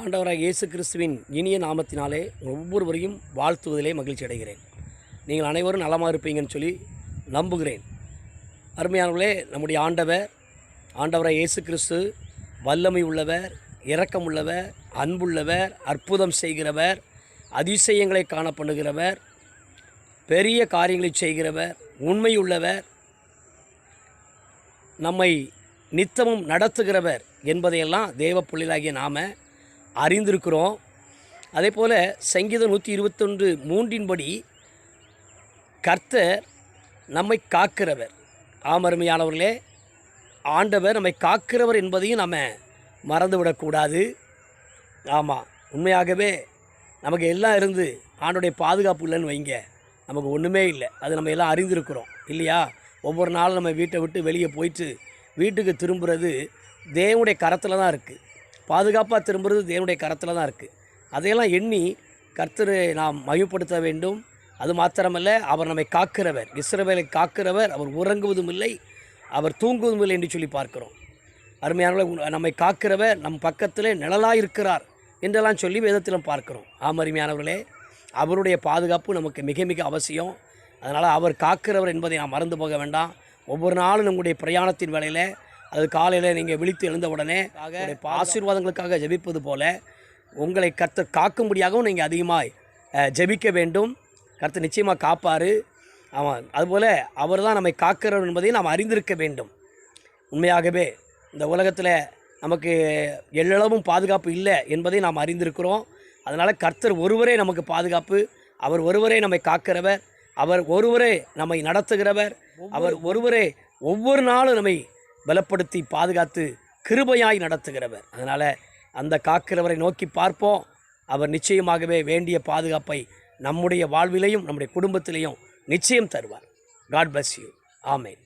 ஆண்டவராக இயேசு கிறிஸ்துவின் இனிய நாமத்தினாலே ஒவ்வொருவரையும் வாழ்த்துவதிலே மகிழ்ச்சி அடைகிறேன். நீங்கள் அனைவரும் நலமாக இருப்பீங்கன்னு சொல்லி நம்புகிறேன். அருமையானவர்களே நம்முடைய ஆண்டவர் ஆண்டவராக இயேசு கிறிஸ்து வல்லமை உள்ளவர் இரக்கம் உள்ளவர் அன்புள்ளவர் அற்புதம் செய்கிறவர் அதிசயங்களை காணப்படுகிறவர் பெரிய காரியங்களை செய்கிறவர் உண்மையுள்ளவர் நம்மை நித்தமும் நடத்துகிறவர் என்பதையெல்லாம் தேவ பிள்ளைகளாகிய நாம் அறிந்திருக்கிறோம். அதே போல் சங்கீதம் நூற்றி இருபத்தொன்று மூன்றின்படி கர்த்தர் நம்மை காக்கிறவர். ஆமருமையானவர்களே ஆண்டவர் நம்மை காக்கிறவர் என்பதையும் நம்ம மறந்துவிடக்கூடாது. ஆமாம் உண்மையாகவே நமக்கு எல்லாம் இருந்து ஆண்டுடைய பாதுகாப்பு இல்லைன்னு வைங்க. நமக்கு ஒன்றுமே இல்லை. அது நம்ம எல்லாம் அறிந்திருக்கிறோம் இல்லையா? ஒவ்வொரு நாளும் நம்ம வீட்டை விட்டு வெளியே போயிட்டு வீட்டுக்கு திரும்புறது தேவனுடைய கரத்தில் தான் இருக்குது பாதுகாப்பாக திரும்புறது தேவனுடைய கரத்தில் தான் இருக்குது அதையெல்லாம் எண்ணி கர்த்தரை நாம் மகிமைப்படுத்த வேண்டும். அது மாத்திரமல்ல அவர் நம்மை காக்கிறவர். இஸ்ரவேலை காக்கிறவர் அவர் உறங்குவதும் இல்லை அவர் தூங்குவதும் இல்லை என்று சொல்லி பார்க்கிறோம். அருமையானவர்கள் நம்மை காக்கிறவர் நம் பக்கத்திலே நிழலாக இருக்கிறார் என்றெல்லாம் சொல்லி வேதத்திலும் பார்க்கிறோம். ஆம் அருமையானவர்களே அவருடைய பாதுகாப்பு நமக்கு மிக மிக அவசியம். அதனால் அவர் காக்கிறவர் என்பதை நாம் மறந்து போக வேண்டாம். ஒவ்வொரு நாளும் நம்முடைய பிரயாணத்தின் வேலையில் அது காலையில் நீங்கள் விழித்து எழுந்த உடனே ஆசீர்வாதங்களுக்காக ஜெபிப்பது போல உங்களை கர்த்தர் காக்கும்படியாகவும் நீங்கள் அதிகமாக ஜெபிக்க வேண்டும். கர்த்தர் நிச்சயமாக காப்பார். ஆமாம். அதுபோல் அவர் தான் நம்மை காக்கிறவர் என்பதை நாம் அறிந்திருக்க வேண்டும். உண்மையாகவே இந்த உலகத்தில் நமக்கு எல்லளவும் பாதுகாப்பு இல்லை என்பதை நாம் அறிந்திருக்கிறோம். அதனால் கர்த்தர் ஒருவரே நமக்கு பாதுகாப்பு. அவர் ஒருவரே நம்மை காக்கிறவர். அவர் ஒருவரே நம்மை நடத்துகிறவர். அவர் ஒருவரே ஒவ்வொரு நாளும் நம்மை பலப்படுத்தி பாதுகாத்து கிருபையாய் நடத்துகிறவர். அதனால் அந்த காக்கிறவரை நோக்கி பார்ப்போம். அவர் நிச்சயமாகவே வேண்டிய பாதுகாப்பை நம்முடைய வாழ்விலையும் நம்முடைய குடும்பத்திலையும் நிச்சயம் தருவார். God bless you amen